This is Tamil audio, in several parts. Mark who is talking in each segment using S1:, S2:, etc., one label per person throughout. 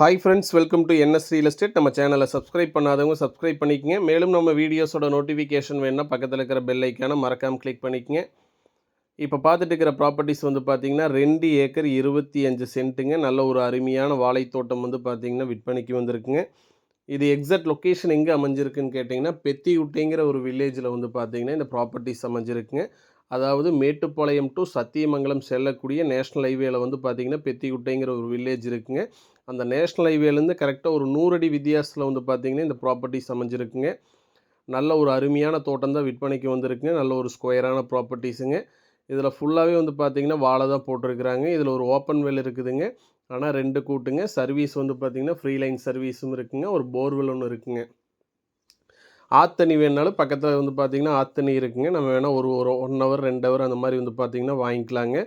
S1: Hi friends welcome to NS real estate நம்ம சேனலை சப்ஸ்கிரைப் பண்ணாதவங்க சப்ஸ்கிரைப் பண்ணிக்கங்க. மேலும் நம்ம வீடியோஸோட நோட்டிஃபிகேஷன் வேணும்னா பக்கத்தில் இருக்கிற பெல் ஐக்கான மறக்காமல் கிளிக் பண்ணிக்கங்க. இப்போ பார்த்துட்டு இருக்கிற ப்ராப்பர்ட்டிஸ் வந்து பார்த்தீங்கன்னா ரெண்டு ஏக்கர் இருபத்தி அஞ்சு சென்ட்டுங்க நல்ல ஒரு அருமையான வாழைத்தோட்டம் வந்து பார்த்தீங்கன்னா விற்பனைக்கு வந்திருக்குங்க. இது எக்ஸாக்ட் லொக்கேஷன் எங்கே அமைஞ்சிருக்குன்னு கேட்டிங்கன்னா பெத்தியுட்டைங்கிற ஒரு வில்லேஜில் வந்து பார்த்தீங்கன்னா இந்த ப்ராப்பர்ட்டிஸ் அமைஞ்சிருக்குங்க. அதாவது மேட்டுப்பாளையம் டு சத்தியமங்கலம் செல்லக்கூடிய நேஷ்னல் ஹைவேல வந்து பார்த்தீங்கன்னா பெத்திகுட்டைங்கிற ஒரு வில்லேஜ் இருக்குங்க. அந்த நேஷ்னல் ஹைவேலேருந்து கரெக்டாக ஒரு நூறு அடி வித்தியாசத்தில் வந்து பார்த்தீங்கன்னா இந்த ப்ராப்பர்ட்டிஸ் அமைஞ்சிருக்குங்க. நல்ல ஒரு அருமையான தோட்டம் தான் விற்பனைக்கு வந்திருக்குங்க. நல்ல ஒரு ஸ்கொயரான ப்ராப்பர்ட்டிஸுங்க இதில் ஃபுல்லாகவே வந்து பார்த்தீங்கன்னா வாழை தான் போட்டிருக்கிறாங்க. இதில் ஒரு ஓப்பன் வெல் இருக்குதுங்க. ஆனால் ரெண்டு கூட்டுங்க. சர்வீஸ் வந்து பார்த்தீங்கன்னா ஃப்ரீ லைன் சர்வீஸும் இருக்குங்க. ஒரு போர்வெல் ஒன்று இருக்குங்க. ஆத்தண்ணி வேணுனாலும் பக்கத்தில் வந்து பார்த்திங்கன்னா ஆத்தண்ணி இருக்குங்க. நம்ம வேணால் ஒரு ஒரு ஒன் ஹவர் ரெண்டு ஹவர் அந்த மாதிரி வந்து பார்த்திங்கன்னா வாங்கிக்கலாங்க.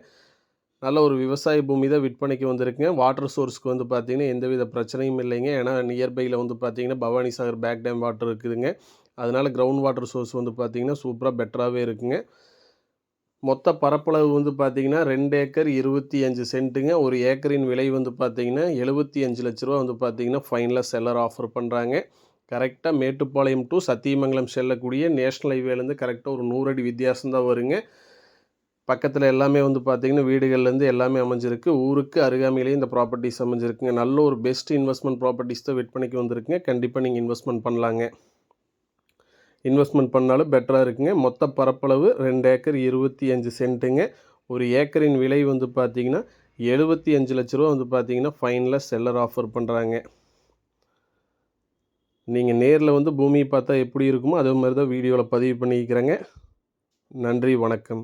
S1: நல்ல ஒரு விவசாய பூமி தான் விற்பனைக்கு வந்திருக்குங்க. வாட்டர் சோர்ஸ்க்கு வந்து பார்த்திங்கன்னா எந்தவித பிரச்சனையும் இல்லைங்க. ஏன்னா நியர்பையில் வந்து பார்த்திங்கன்னா Bhavani Sagar back dam water இருக்குதுங்க. அதனால் கிரவுண்ட் வாட்டர் சோர்ஸ் வந்து பார்த்திங்கன்னா சூப்பராக பெட்டராகவே இருக்குங்க. மொத்த பரப்பளவு வந்து பார்த்திங்கன்னா ரெண்டு ஏக்கர் இருபத்தி அஞ்சு சென்ட்டுங்க. ஒரு ஏக்கரின் விலை வந்து பார்த்திங்கன்னா எழுபத்தி அஞ்சு லட்ச ரூபா வந்து பார்த்திங்கன்னா ஃபைனலாக செல்லர் ஆஃபர் பண்ணுறாங்க கரெக்டாக மேட்டுப்பாளையம் டு சத்தியமங்கலம் செல்லக்கூடிய நேஷ்னல் ஹைவேலேருந்து கரெக்டாக ஒரு நூறு அடி வருங்க. பக்கத்தில் எல்லாமே வந்து பார்த்திங்கன்னா வீடுகள்லேருந்து எல்லாமே அமைஞ்சிருக்கு. ஊருக்கு அருகாமையிலேயே இந்த ப்ராப்பர்ட்டிஸ் அமைஞ்சிருக்குங்க. நல்ல ஒரு பெஸ்ட் இன்வெஸ்ட்மெண்ட் ப்ராப்பர்ட்டிஸ் தான் விற்பனைக்கு வந்திருக்குங்க. கண்டிப்பாக நீங்கள் இன்வெஸ்ட்மெண்ட் பண்ணலாங்க. இன்வெஸ்ட்மெண்ட் பண்ணாலும் பெட்டராக இருக்குங்க. மொத்த பரப்பளவு ரெண்டு ஏக்கர் இருபத்தி அஞ்சு சென்ட்டுங்க. ஒரு ஏக்கரின் விலை வந்து பார்த்திங்கன்னா எழுபத்தி அஞ்சு லட்ச ரூபா வந்து பார்த்திங்கன்னா ஃபைனலாக செல்லர் ஆஃபர் பண்ணுறாங்க நீங்கள் நேரில் வந்து பூமியை பார்த்தா எப்படி இருக்குமோ அதே மாதிரி தான் வீடியோவில் பதிவு பண்ணிக்கிறேங்க நன்றி வணக்கம்.